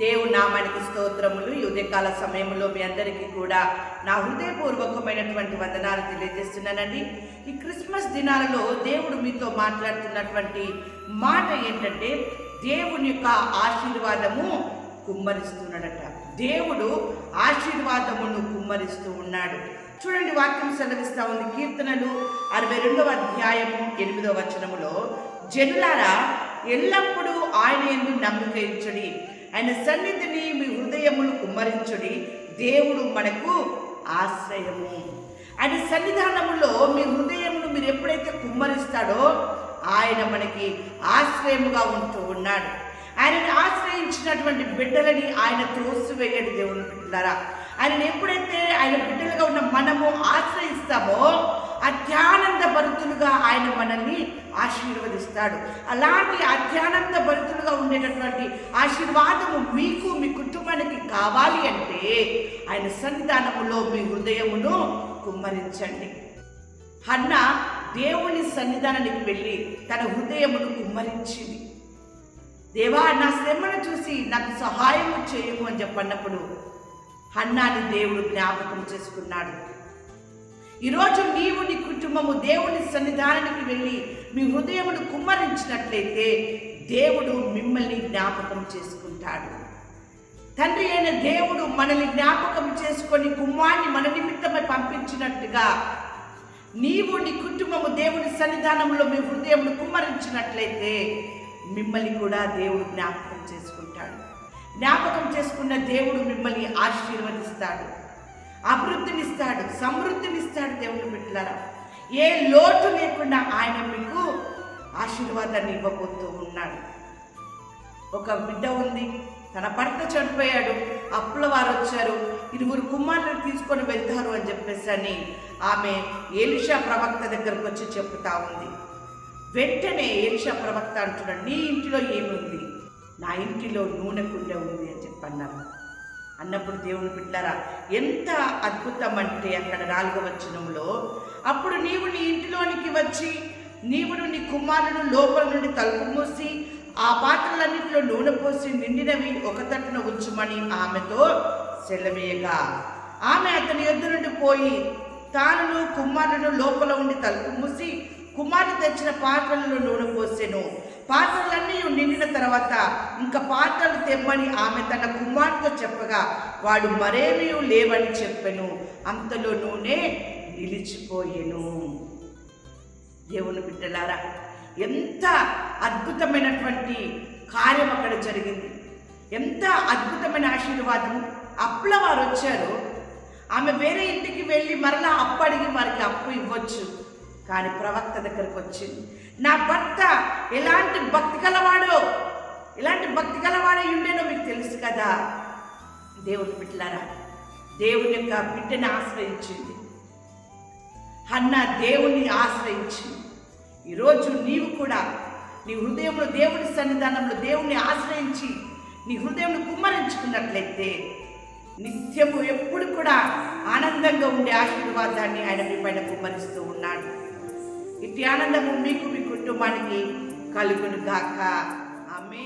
దేవుడు నామానికి స్తోత్రములు. ఈ ఉదయకాల సమయంలో మీ అందరికీ కూడా నా హృదయపూర్వకమైనటువంటి వందనాలు తెలియజేస్తున్నానండి. ఈ క్రిస్మస్ దినాలలో దేవుడు మీతో మాట్లాడుతున్నటువంటి మాట ఏంటంటే దేవుని యొక్క ఆశీర్వాదము కుమ్మరిస్తున్నాడట. దేవుడు ఆశీర్వాదమును కుమ్మరిస్తూ ఉన్నాడు. చూడండి వాక్యం సెలవిస్తా ఉంది. కీర్తనలు అరవై రెండవ అధ్యాయము ఎనిమిదవ వచనములో జనులారా ఎల్లప్పుడూ ఆయన ఎందు నమ్మిక ఆయన సన్నిధిని మీ హృదయములు కుమ్మరించుడి. దేవుడు మనకు ఆశ్రయము. ఆయన సన్నిధానములో మీ హృదయమును మీరు ఎప్పుడైతే కుమ్మరిస్తాడో ఆయన మనకి ఆశ్రయముగా ఉంటూ ఉన్నాడు. ఆయనని ఆశ్రయించినటువంటి బిడ్డలని ఆయన త్రోసివేయడు దేవుని బిడ్డలారా ఆయనను ఎప్పుడైతే ఆయన బిడ్డలుగా ఉన్న మనము ఆశ్రయిస్తామో అత్యానంద భరితులుగా ఆయన మనల్ని ఆశీర్వదిస్తాడు. అలాంటి అత్యానంద భరితులుగా ఉండేటటువంటి ఆశీర్వాదము మీకు మీ కుటుంబానికి కావాలి అంటే ఆయన సన్నిధానములో మీ హృదయమును కుమ్మరించండి. అన్న దేవుని సన్నిధానానికి వెళ్ళి తన హృదయమును కుమ్మరించింది. దేవా నా శ్రమను చూసి నాకు సహాయము చేయము అని చెప్పన్నప్పుడు అన్నాని దేవుడు జ్ఞాపకం చేసుకున్నాడు. ఈరోజు నీవు నీ కుటుంబము దేవుని సన్నిధానానికి వెళ్ళి మీ హృదయమును కుమ్మరించినట్లయితే దేవుడు మిమ్మల్ని జ్ఞాపకం చేసుకుంటాడు. తండ్రి అయిన దేవుడు మనల్ని జ్ఞాపకం చేసుకొని కుమ్మాన్ని మన నిమిత్తమై పంపించినట్టుగా నీవు నీ కుటుంబము దేవుని సన్నిధానంలో మీ హృదయమును కుమ్మరించినట్లయితే మిమ్మల్ని కూడా దేవుడు జ్ఞాపకం చేసుకుంటాడు. జ్ఞాపకం చేసుకున్న దేవుడు మిమ్మల్ని ఆశీర్వదిస్తాడు. అభివృద్ధినిస్తాడు సమృద్ధినిస్తాడు దేవుని బిడ్డలారా. ఏ లోటు లేకుండా ఆయన మీకు ఆశీర్వాదాన్ని ఇవ్వబోతూ ఉన్నాడు. ఒక బిడ్డ ఉంది తన భర్త చనిపోయాడు అప్పుల వారు వచ్చారు ఇరువురు కుమారులను తీసుకొని వెళ్తారు అని చెప్పేసి అని ఆమె ఏలిషా ప్రవక్త దగ్గరకు వచ్చి చెప్తా ఉంది. వెంటనే ఏలిషా ప్రవక్త అంటున్నాడు నీ ఇంటిలో ఏముంది? నా ఇంటిలో నూనె కుండ ఉంది అని చెప్పన్నారు. అన్నప్పుడు దేవుని బిడ్డారా ఎంత అద్భుతం అంటే అక్కడ నాలుగవ వచనంలో అప్పుడు నీవు నీ ఇంటిలోనికి వచ్చి నీవును నీ కుమారుడు లోపల నుండి తలుపు మూసి ఆ పాత్రలన్నింటిలో నూనె పోసి నిండినవి ఒక తట్టున ఉంచుమని ఆమెతో సెలవేయగా. ఆమె అతని యొద్ద నుండి పోయి తాను కుమారుడు లోపల ఉండి తలుపు మూసి కుమారుడు తెచ్చిన పాత్రలలో నూనె పోసెను. పాత్రలన్నీ నిండిన తర్వాత ఇంకా పాత్రలు తెమ్మని ఆమె తన కుమార్తెతో చెప్పగా వాడు మరేమీ లేవని చెప్పెను. అంతలో నూనె నిలిచిపోయెను. దేవుని బిడ్డలారా ఎంత అద్భుతమైనటువంటి కార్యం అక్కడ జరిగింది. ఎంత అద్భుతమైన ఆశీర్వాదం. అప్పుల వారు వచ్చారు ఆమె వేరే ఇంటికి వెళ్ళి మరలా అప్పు అడిగి వారికి అప్పు ఇవ్వచ్చు. కానీ ప్రవక్త దగ్గరకు వచ్చింది. నా భర్త ఎలాంటి భక్తి గలవాడో ఎలాంటి భక్తి గలవాడో ఉండేనో మీకు తెలుసు కదా. దేవుని బిడ్డలారా దేవుని యొక్క బిడ్డని ఆశ్రయించింది. అన్న దేవుని ఆశ్రయించింది. ఈరోజు నీవు కూడా నీ హృదయంలో దేవుని సన్నిధానంలో దేవుణ్ణి ఆశ్రయించి నీ హృదయంను కుమ్మరించుకున్నట్లయితే నిత్యము ఎప్పుడు కూడా ఆనందంగా ఉండే ఆశీర్వాదాన్ని ఆయన మీ పైన కుమ్మరిస్తూ ఉన్నాడు. ఇట్టి ఆనందము మీకు మీ కుటుంబానికి కలుగును గాక ఆమె